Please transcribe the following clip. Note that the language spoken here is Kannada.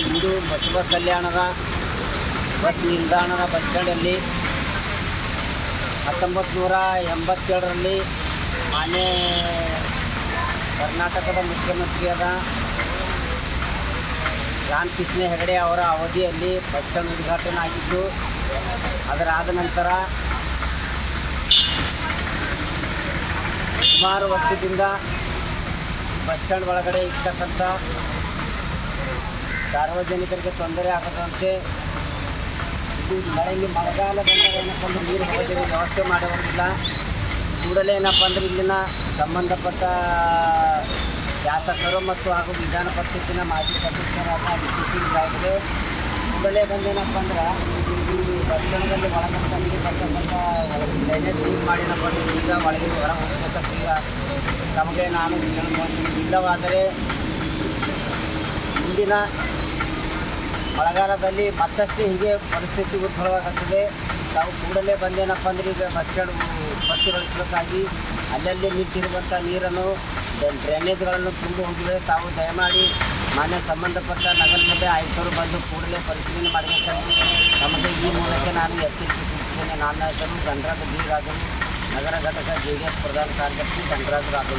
ಇಂದು ಬಸವ ಕಲ್ಯಾಣದ ಬಸ್ ನಿಲ್ದಾಣದ ಬಸ್ ಸ್ಟ್ಯಾಂಡಲ್ಲಿ ಹತ್ತೊಂಬತ್ತು ನೂರ ಎಂಬತ್ತೇಳರಲ್ಲಿ ಮಾನ್ಯ ಕರ್ನಾಟಕದ ಮುಖ್ಯಮಂತ್ರಿಯಾದ ರಾಮಕೃಷ್ಣ ಹೆಗಡೆ ಅವರ ಅವಧಿಯಲ್ಲಿ ಬಸ್ ಸ್ಟ್ಯಾಂಡ್ ಉದ್ಘಾಟನೆ ಆಗಿದ್ದು, ಅದರಾದ ನಂತರ ಸುಮಾರು ವರ್ಷದಿಂದ ಬಸ್ ಸ್ಟ್ಯಾಂಡ್ ಒಳಗಡೆ ಇರ್ತಕ್ಕಂಥ ಸಾರ್ವಜನಿಕರಿಗೆ ತೊಂದರೆ ಆಗದಂತೆ ಮಳೆಯಲ್ಲಿ ಮಳೆಗೆ ಮಳೆಗಾಲ ಬಂದಾಗ ಏನಪ್ಪ ಅಂದ್ರೆ ನೀರು ಹೋಗೋದಿಲ್ಲ ವ್ಯವಸ್ಥೆ ಮಾಡುವಂತಿಲ್ಲ ಕೂಡಲೇ ಏನಪ್ಪ ಅಂದ್ರೆ ಇಲ್ಲಿನ ಸಂಬಂಧಪಟ್ಟ ಶಾಸಕರು ಮತ್ತು ಹಾಗೂ ವಿಧಾನ ಪರಿಷತ್ತಿನ ಮಾಜಿ ಸದಸ್ಯರಾದ ವಿಶೇಷರಾಗಿದೆ ಕೂಡಲೇ ಬಂದೇನಪ್ಪ ಅಂದ್ರೆ ಈ ಬಸ್ ಸ್ಟ್ಯಾಂಡಲ್ಲಿ ಒಳಗಂತ ನೀರು ಬರ್ತಕ್ಕಂಥ ಡ್ರೈನೇಜ್ ಕ್ಲೀನ್ ಮಾಡಿನಪ್ಪ ಅಂದ್ರೆ ಈಗ ಒಳಗೆ ಹೊರ ಹೋಗ್ತಕ್ಕಂಥ ನಮಗೆ ನಾನು ಇಲ್ಲವಾದರೆ ಮುಂದಿನ ಮಳೆಗಾಲದಲ್ಲಿ ಮತ್ತಷ್ಟು ಹೀಗೆ ಪರಿಸ್ಥಿತಿ ಉದ್ಭವವಾಗುತ್ತದೆ. ತಾವು ಕೂಡಲೇ ಬಂದೇನಪ್ಪ ಅಂದ್ರೆ ಈಗ ಬಸ್ ಸ್ಟ್ಯಾಂಡ್ ಸ್ವಚ್ಛಗೊಳಿಸಬೇಕಾಗಿ ಅಲ್ಲಲ್ಲಿ ನಿಂತಿರುವಂಥ ನೀರನ್ನು, ಡ್ರೈ- ಡ್ರೈನೇಜ್ಗಳನ್ನು ತುಂಬಿ ಹೋಗಿವೆ. ತಾವು ದಯಮಾಡಿ ಮಾನ್ಯ ಸಂಬಂಧಪಟ್ಟ ನಗರಸಭೆ ಆಯುಕ್ತರು ಬಂದು ಕೂಡಲೇ ಪರಿಶೀಲನೆ ಮಾಡಬೇಕಂತ ನಮಗೆ ಈ ಮೂಲಕ ನಾನು ಎಚ್ಚರಿಕೆ ನನ್ನ ಹೆಸರು ಗಣರಾಜ ಬಿ ರಾಜು ನಗರ ಘಟಕ ಜೆ ಡಿ ಎಸ್ ಪ್ರಧಾನ ಕಾರ್ಯದರ್ಶಿ ಗಣರಾಜ ರಾಜು